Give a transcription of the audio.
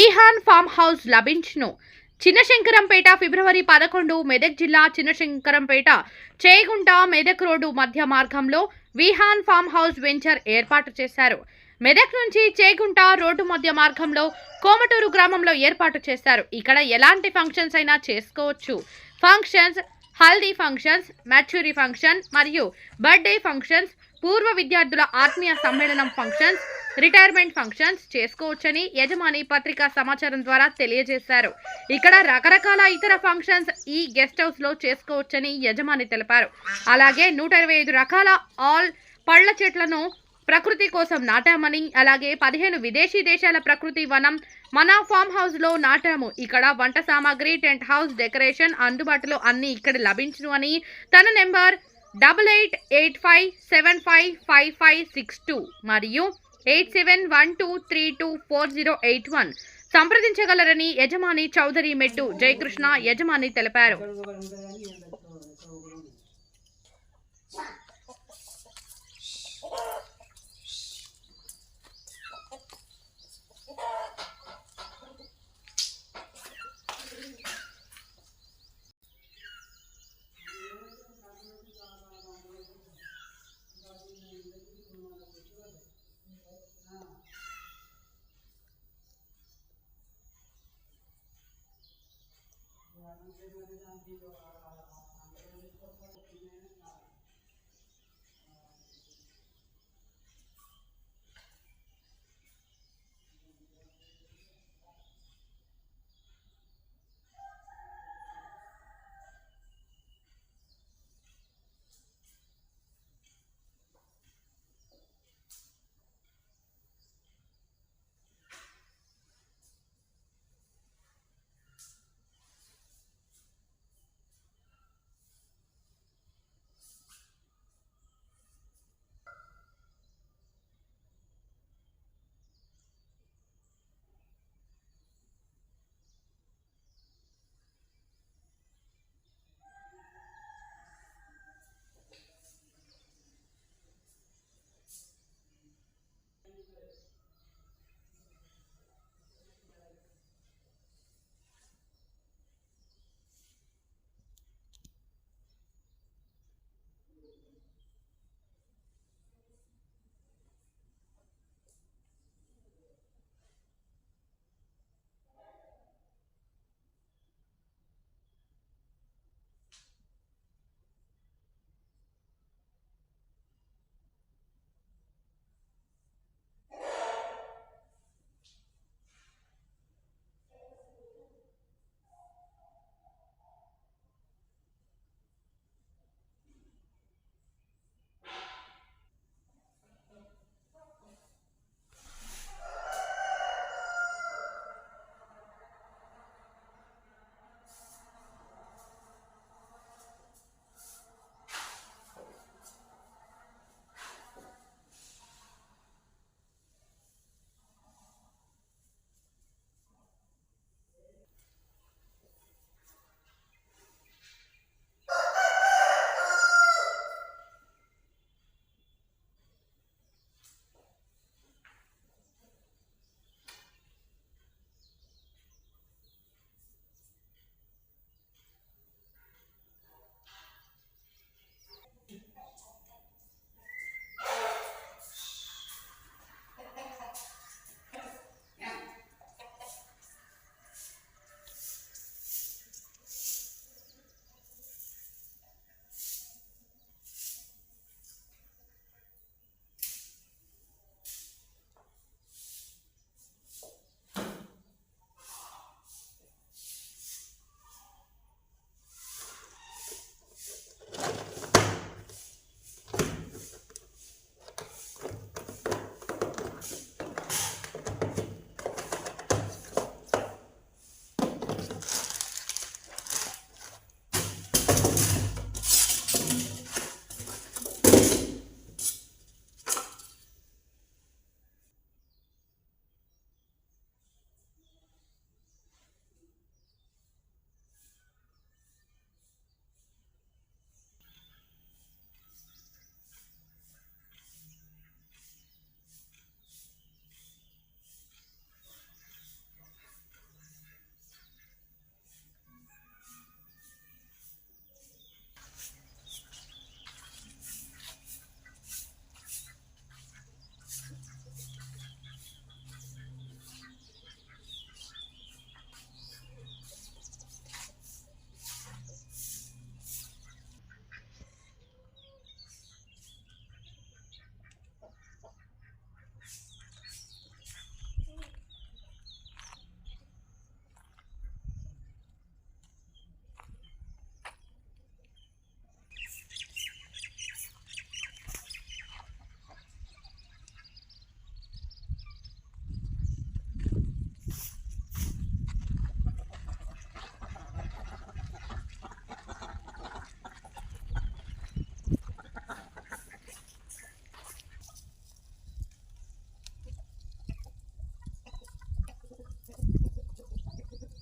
Vihaan farm house లభించును. చిన్నశంకరంపేట ఫిబ్రవరి పదకొండు మెదక్ జిల్లా చిన్నశంకరంపేట చేగుంట మెదక్ రోడ్డు మధ్య మార్గంలో విహాన్ ఫామ్ హౌస్ వెంచర్ ఏర్పాటు చేశారు. మెదక్ నుంచి చేగుంట రోడ్డు మధ్య మార్గంలో కోమటూరు గ్రామంలో ఏర్పాటు చేశారు. ఇక్కడ ఎలాంటి ఫంక్షన్స్ అయినా చేసుకోవచ్చు. Functions haldi functions maturity function మరియు బర్త్డే ఫంక్షన్స్ పూర్వ విద్యార్థుల ఆత్మీయ సమ్మేళనం ఫంక్షన్స్ రిటైర్మెంట్ ఫంక్షన్స్ చేసుకోవచ్చని యజమాని పత్రికా సమాచారం ద్వారా తెలియజేశారు. ఇక్కడ రకరకాల ఇతర ఫంక్షన్స్ ఈ గెస్ట్ హౌస్లో చేసుకోవచ్చని యజమాని తెలిపారు. అలాగే నూట ఇరవై ఐదు రకాల ఆల్ పళ్ళ చెట్లను ప్రకృతి కోసం నాటామని అలాగే పదిహేను విదేశీ దేశాల ప్రకృతి వనం మన ఫామ్ హౌస్లో నాటాము. ఇక్కడ వంట సామాగ్రి టెంట్ హౌస్ డెకరేషన్ అందుబాటులో అన్ని ఇక్కడ లభించును అని తన number double eight eight five seven five five five six two మరియు eight seven one two three two four zero eight one. సంప్రదించగలరని యజమాని చౌదరి మెట్టు జయకృష్ణ యజమాని తెలిపారు. ang